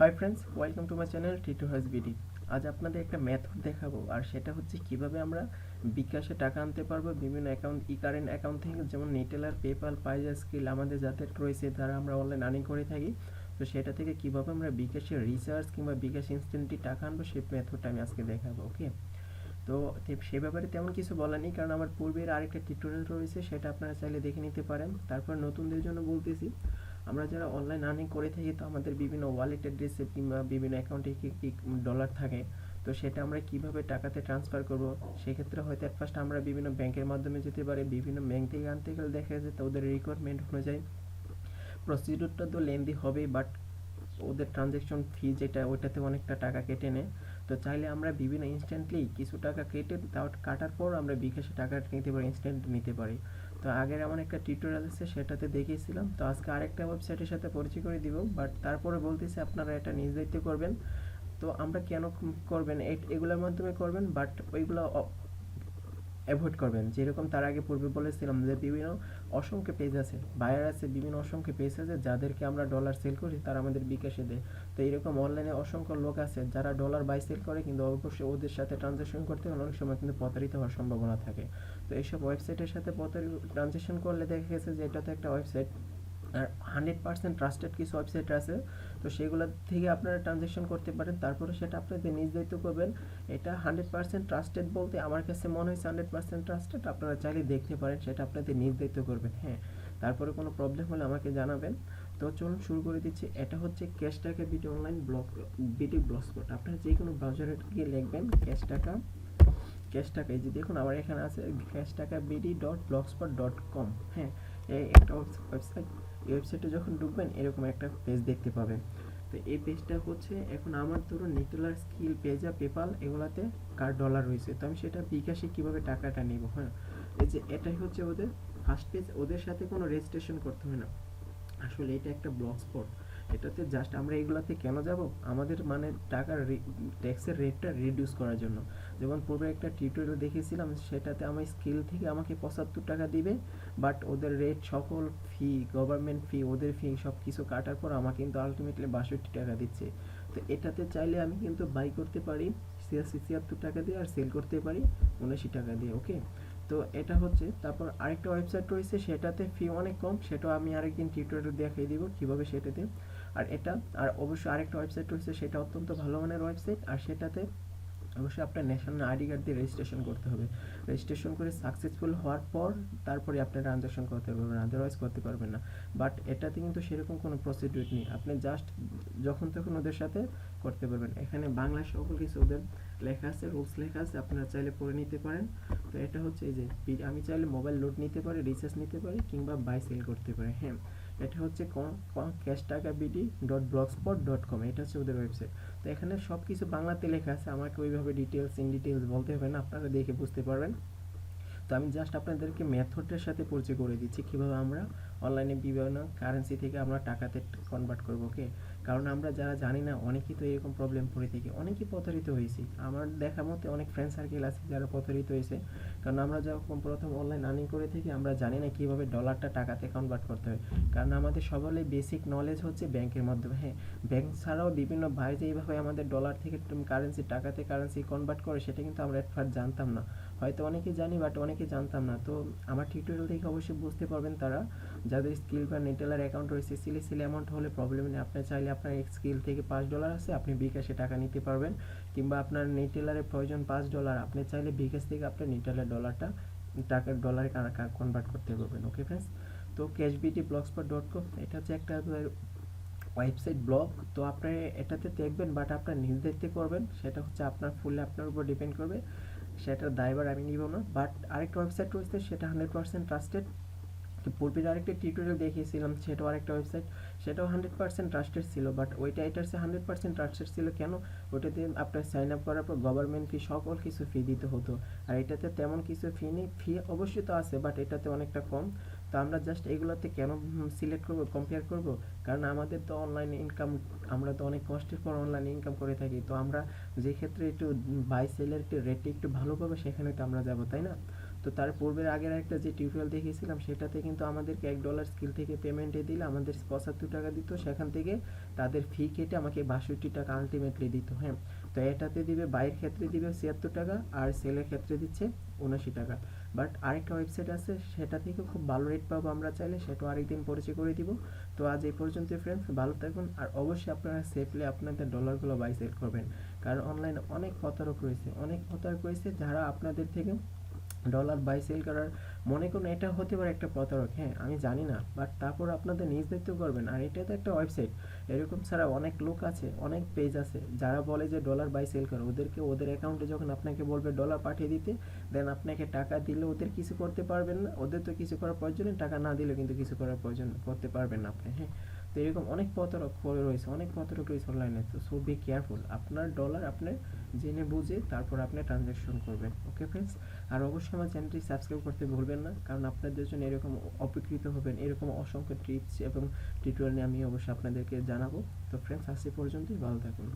Hi friends welcome to my channel Titu has BD আজ আপনাদের একটা মেথড দেখাবো, আর সেটা হচ্ছে কীভাবে আমরা বিকাশে টাকা আনতে পারব বিভিন্ন অ্যাকাউন্ট ই কারেন্ট অ্যাকাউন্ট থেকে, যেমন নেটেলার পেপাল পাইজা স্কিল আমাদের যাদের রয়েছে, তারা আমরা অনলাইন আর্নিং করে থাকি। তো সেটা থেকে কীভাবে আমরা বিকাশে রিচার্জ কিংবা বিকাশ ইনস্ট্যান্টলি টাকা আনব, সেই মেথডটা আমি আজকে দেখাবো ওকে তো সে ব্যাপারে তেমন কিছু বলার নেই, কারণ আমার পূর্বের আরেকটা টিউটোরিয়াল রয়েছে, সেটা আপনারা চাইলে দেখে নিতে পারেন। তারপর নতুনদের জন্য বলতেছি আমরা যারা অনলাইন আর্নিং করে থাকি, তো আমাদের বিভিন্ন ওয়ালেট অ্যাড্রেসে কিংবা বিভিন্ন অ্যাকাউন্টে ডলার থাকে, তো সেটা আমরা কীভাবে টাকাতে ট্রান্সফার করব? সেক্ষেত্রে হয়তো অ্যাট ফার্স্ট আমরা বিভিন্ন ব্যাংকের মাধ্যমে যেতে পারি, বিভিন্ন ব্যাংক থেকে আনতে গেলে দেখা যায় ওদের রিকোয়ারমেন্ট অনুযায়ী প্রসিডিউরটা তো লেন্দি হবেই বাট ওদের ট্রানজ্যাকশন ফি যেটা, ওইটাতে অনেকটা টাকা কেটে নেয়। তো চাইলে আমরা বিভিন্ন ইনস্ট্যান্টলি কিছু টাকা কেটে তাও কাটার পর আমরা বিকাশে টাকা নিতে পারি ইনস্ট্যান্ট নিতে পারি। তো আগের এমন একটা টিউটোরিয়াল আছে সেটাতে দেখিয়েছিলাম। তো আজকে আরেকটা ওয়েবসাইটের সাথে পরিচয় করে দিব বাট তারপরে বলতেছি আপনারা এটা নিজ দায়িত্ব করবেন। তো আমরা কেন করবেন? এগুলোর মাধ্যমে করবেন বাট ওইগুলো অ্যাভয়েড করবেন। যেরকম তার আগে পূর্বে বলেছিলাম যে বিভিন্ন অসংখ্য পেজ আছে বায়ার আছে বিভিন্ন অসংখ্য পেজ আছে যাদেরকে আমরা ডলার সেল করি, তারা আমাদের বিকাশে দেয়। তো এরকম অনলাইনে অসংখ্য লোক আছে যারা ডলার বাই সেল করে কিন্তু অবশ্যই ওদের সাথে ট্রানজ্যাকশন করতে অনেক সময় কিন্তু প্রতারিত হওয়ার সম্ভাবনা থাকে। তো এইসব ওয়েবসাইটের সাথে প্রতারিত ট্রানজ্যাকশন করলে দেখা গেছে যে এটা তো একটা ওয়েবসাইট আর হান্ড্রেড পার্সেন্ট ট্রাস্টেড কিছু ওয়েবসাইট আছে, তো সেগুলো থেকে আপনারা ট্রানজ্যাকশন করতে পারেন। তারপরে সেটা আপনাদের নিজ দায়িত্ব করবেন। এটা হান্ড্রেড পার্সেন্ট ট্রাস্টেড বলতে আমার কাছে মনে হয়েছে হান্ড্রেড পার্সেন্ট ট্রাস্টেড আপনারা চাইলে দেখতে পারেন, সেটা আপনাদের নিজ দায়িত্ব করবেন হ্যাঁ। তারপরে কোনো প্রবলেম হলে আমাকে জানাবেন। তো চলুন শুরু করে দিচ্ছি। এটা হচ্ছে cash Taka BD online blog BD blogspot আপনারা যে কোনো ব্রাউজারে গিয়ে লিখবেন ক্যাশ টাকা ক্যাশ টাকা এই যে দেখুন আমার এখানে আছে cash Taka BD dot blogspot dot com হ্যাঁ। একটা ওয়েবসাইট ওয়েবসাইটে যখন ঢুকবেন, এরকম একটা পেজ দেখতে পাবেন। তো এই পেজটা হচ্ছে এখন আমার ধরুন নিটোলার স্কিল পেজা পেপাল এগুলাতে কার ডলার রয়েছে। তো আমি সেটা বিকাশে কীভাবে টাকাটা নেব হ্যাঁ? এই যে এটাই হচ্ছে ওদের ফার্স্ট পেজ ওদের সাথে কোনো রেজিস্ট্রেশন করতে হয় না। আসলে এটা একটা ব্লক স্পট এটাতে জাস্ট আমরা এগুলাতে কেন যাব? আমাদের মানে টাকার ট্যাক্সের রেটটা রিডিউস করার জন্য। যেমন পূর্বে একটা টিউটোরিয়াল দেখেছিলাম সেটাতে আমার স্কিল থেকে আমাকে পঁচাত্তর টাকা দিবে বাট ওদের রেট সকল ফি গভর্নমেন্ট ফি ওদের ফি সব কিছু কাটার পর আমাকে কিন্তু আলটিমেটলি বাষট্টি টাকা দিচ্ছে। তো এটাতে চাইলে আমি কিন্তু বাই করতে পারি, ছিয়াশি, ছিয়াত্তর টাকা দিয়ে, আর সেল করতে পারি, উনআশি টাকা দিয়ে ওকে তো এটা হচ্ছে, তারপর আরেকটা ওয়েবসাইট রয়েছে, সেটাতে ফি অনেক কম, সেটাও আমি আরেকদিন টিউটোরিয়াল দেখিয়ে দিব, কীভাবে সেটাতে আর এটা, আর অবশ্যই আরেকটা ওয়েবসাইট রয়েছে, সেটা অত্যন্ত ভালো মানের ওয়েবসাইট আর সেটাতে অবশ্যই আপনার ন্যাশনাল আইডি কার্ড দিয়ে রেজিস্ট্রেশন করতে হবে। রেজিস্ট্রেশন করে সাকসেসফুল হওয়ার পর তারপরে আপনি ট্রানজাকশন করতে পারবেন আদারওয়াইজ করতে পারবেন না। বাট এটাতে কিন্তু সেরকম কোনো প্রসিডিউর নেই। আপনি জাস্ট যখন তখন ওদের সাথে করতে পারবেন। এখানে বাংলা সকল কিছু ওদের লেখা আছে রুলস লেখা আছে, আপনারা চাইলে পড়ে নিতে পারেন। তো এটা হচ্ছে এই যে, আমি চাইলে মোবাইল লোড নিতে পারি রিচার্জ নিতে পারি, কিংবা বাই সেল করতে পারি হ্যাঁ। এটা হচ্ছে cash Taka BD dot blogspot dot com এটা হচ্ছে ওদের ওয়েবসাইট তো এখানে সব কিছু বাংলাতে লেখা আছে, আমাকে ওইভাবে ডিটেলস ইন ডিটেলস বলতে হবে না, আপনারা দেখে বুঝতে পারবেন। তো আমি জাস্ট আপনাদেরকে মেথডের সাথে পরিচয় করে দিচ্ছি, কীভাবে আমরা অনলাইনে বিভিন্ন কারেন্সি থেকে আমরা টাকাতে কনভার্ট করব ওকে কারণ আমরা যারা জানি না, অনেকেই তো এরকম প্রবলেম পড়ে থাকি। অনেকেই প্রতারিত হয়েছি। আমার দেখা মতে অনেক ফ্রেন্ড সার্কেল আছে যারা প্রতারিত হয়েছে। কারণ আমরা যখন প্রথম অনলাইন আর্নিং করে থাকি, আমরা জানি না কীভাবে ডলারটা টাকাতে কনভার্ট করতে হয়। কারণ আমাদের সবারই বেসিক নলেজ হচ্ছে ব্যাংকের মাধ্যমে হ্যাঁ? ব্যাংক ছাড়াও বিভিন্ন ভাই যেইভাবে আমাদের ডলার থেকে কারেন্সি টাকাতে কারেন্সি কনভার্ট করে, সেটা কিন্তু আমরা একবার জানতাম না। হয়তো অনেকে জানি বাট অনেকে জানতাম না। তো আমার টিউটোরিয়াল থেকে অবশ্যই বুঝতে পারবেন তারা। যাদের স্কিল বা নেটেলার অ্যাকাউন্ট রয়েছে সিলি সিলি অ্যামাউন্ট হলে প্রবলেম নেই। আপনি চাইলে আপনার স্কিল থেকে পাঁচ ডলার আছে, আপনি বিকাশে টাকা নিতে পারবেন। কিংবা আপনার নেটেলারের প্রয়োজন পাঁচ ডলার আপনি চাইলে বিকাশ থেকে আপনার নেটেলার ডলারটা টাকার ডলারে কনভার্ট করতে পারবেন ওকে ফ্রেন্ডস তো ক্যাশবিটি ব্লগস্পট ডট কম এটা হচ্ছে একটা ওয়েবসাইট ব্লগ তো আপনি এটাতে দেখবেন বাট আপনার নিজ দায়িত্বে করবেন, সেটা হচ্ছে আপনার ফুললি আপনার উপর ডিপেন্ড করবে। সেটার দায়ভার আমি নিব না বাট আরেকটা ওয়েবসাইট রয়েছে, সেটা হান্ড্রেড পার্সেন্ট ট্রাস্টেড পূর্বের আরেকটা টিউটোরিয়াল দেখিয়েছিলাম, সেটাও আরেকটা ওয়েবসাইট সেটাও হান্ড্রেড পার্সেন্ট ট্রাস্টেড ছিল বাট ওইটা এটার সে হান্ড্রেড পার্সেন্ট ট্রাস্টেড ছিল কেন? ওইটাতে আপনার সাইন আপ করার পর গভর্নমেন্ট ফি সকল কিছু ফি দিতে হতো। আর এটাতে তেমন কিছু ফি নেই ফি অবশ্যই তো আছে বাট এটাতে অনেকটা কম। তো আমরা জাস্ট এগুলোতে কেন সিলেক্ট করব কম্পেয়ার করব? কারণ আমাদের তো অনলাইন ইনকাম আমরা তো অনেক কষ্টের পর অনলাইন ইনকাম করে থাকি। তো আমরা যে ক্ষেত্রে একটু বাই সেলের একটু রেটটা একটু ভালো পাবো সেখানে তো আমরা যাব, তাই না? তো তার পূর্বের আগের একটা যে টিউটোরিয়াল দেখিয়েছিলাম, সেটাতে কিন্তু আমাদেরকে এক ডলার স্কিল থেকে পেমেন্টে দিলে আমাদের পঁচাত্তর টাকা দিত। সেখান থেকে তাদের ফি কেটে আমাকে বাষট্টি টাকা আলটিমেটলি দিত হ্যাঁ? তো এটাতে দিবে বাইয়ের ক্ষেত্রে দিবে ছিয়াত্তর টাকা, আর সেলের ক্ষেত্রে দিচ্ছে উনাশি টাকা। বাট আরেকটা ওয়েবসাইট আছে, সেটা থেকে খুব ভালো রেট পাবো আমরা চাইলে, সেটাও আরেকদিন পরিচয় করে দিব। তো আজ এই পর্যন্ত ফ্রেন্ডস ভালো থাকুন, আর অবশ্যই আপনারা সেফলি আপনাদের ডলারগুলো বাই সেল করবেন। কারণ অনলাইনে অনেক প্রতারক রয়েছে, অনেক প্রতারক রয়েছে যারা আপনাদের থেকে ডলার বাই সেল করার মনে করুন এটা হতে পারে একটা প্রতারক হ্যাঁ আমি জানি না বাট তারপর আপনাদের নিজ দায়িত্ব করবেন, আর এটা তো একটা ওয়েবসাইট এরকম ছাড়া অনেক লোক আছে, অনেক পেজ আছে, যারা বলে যে ডলার বাই সেল করে, ওদেরকে, ওদের অ্যাকাউন্টে যখন আপনাকে বলবে ডলার পাঠিয়ে দিতে দেন আপনাকে টাকা দিলে ওদের কিছু করতে পারবেন না, ওদের তো কিছু করার প্রয়োজন টাকা না দিলে কিন্তু কিছু করার প্রয়োজন, করতে পারবেন না আপনি হ্যাঁ। তো এরকম অনেক প্রতারক রয়েছে, অনেক প্রতারক রয়েছে অনলাইনে তো সো বি কেয়ারফুল আপনার ডলার আপনি জেনে বুঝে তারপর আপনি ট্রানজ্যাকশন করবেন ওকে ফ্রেন্ডস আর অবশ্যই আমার চ্যানেলটি সাবস্ক্রাইব করতে ভুলবেন না, কারণ আপনাদের জন্য এরকম অপেক্ষিত হবেন, এরকম অসংখ্য টিপস এবং টিউটোরিয়াল নিয়ে আমি অবশ্যই আপনাদেরকে জানাব, তো ফ্রেন্ডস আজ পর্যন্তই, ভালো থাকুন।